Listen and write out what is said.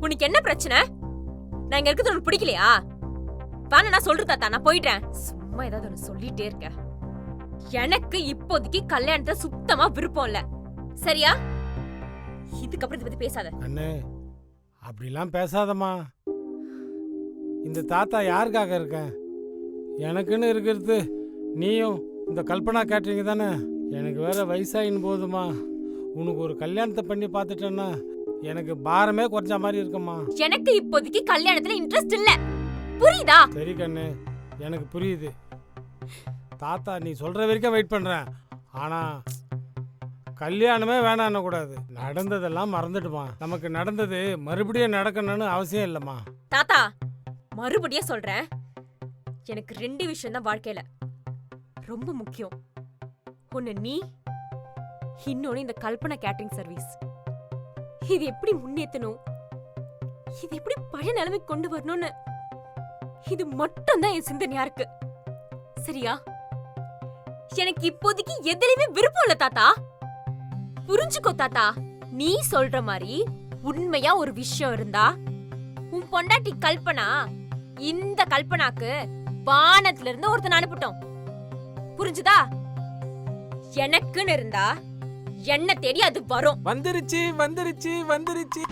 உனக்கு என்ன பிரச்சனை? நான் இங்க இருக்கிறது உனக்கு பிடிக்கலையா? வேணா நான் சொல்றேன் தாத்தா நான் போயிட்டேன் சும்மா ஏதாவது ஒன்று சொல்லிட்டே இருக்க. எனக்கு இப்போதைக்கு கல்யாணத்தை சுத்தமா விருப்பம் இல்ல. சரியா? இதுக்கப்புறம் இதை பத்தி பேசாத. அண்ணு அப்படிலாம் பேசாதம்மா. இந்த தாத்தா யாருக்காக இருக்கேன் எனக்குன்னு இருக்கிறது நீயும் இந்த கல்பனா கேட்டீங்க தானே? எனக்கு வேற வயசாயின்னு போதுமா உனக்கு ஒரு கல்யாணத்தை பண்ணி பார்த்துட்டேன்னா எனக்கு பாரமே குறைஞ்ச மாதிரி இருக்குமா எனக்கு இப்போதைக்கு கல்யாணத்துல இன்ட்ரெஸ்ட் இல்ல. புரியுதா? சரி கண்ணு. எனக்கு புரியுது. தாத்தா நீ சொல்ற வரைக்கும் வெயிட் பண்றேன். ஆனா கல்யாணமே வேணான்னு கூடாது. நடந்ததெல்லாம் மறந்துடுமா நமக்கு நடந்தது மறுபடியும் நடக்கணும்னு அவசியம் இல்லைம்மா. தாத்தா மறுபடியும் சொல்றேன். எனக்கு ரெண்டு விஷயம் தான் வாழ்க்கையில ரொம்ப முக்கியம். ஒண்ணு நீ இன்னொன்னு இந்த கல்பனா கேட்டரிங் சர்வீஸ். இது எப்படி முன்னேத்தணும்? இது எப்படி பழைய நிலைமைக்கு கொண்டு வரணும்னு? இது மட்டும் தான் என் சிந்தனையா இருக்கு. சரியா? எனக்கு இப்போதைக்கு எதுலயுமே விருப்பம் இல்ல தாத்தா. புரிஞ்சுக்கோ தாத்தா நீ சொல்ற மாதிரி உண்மையா ஒரு விஷயம் இருந்தா உன் பொண்டாட்டி கல்பனா இந்த கல்பனாக்கு வானத்துல இருந்து ஒருத்தன் அனுப்பிட்டோம். புரிஞ்சுதா? எனக்குன்னு இருந்தா என்ன தேடி அது வரும். வந்துருச்சு வந்துருச்சு வந்துருச்சு.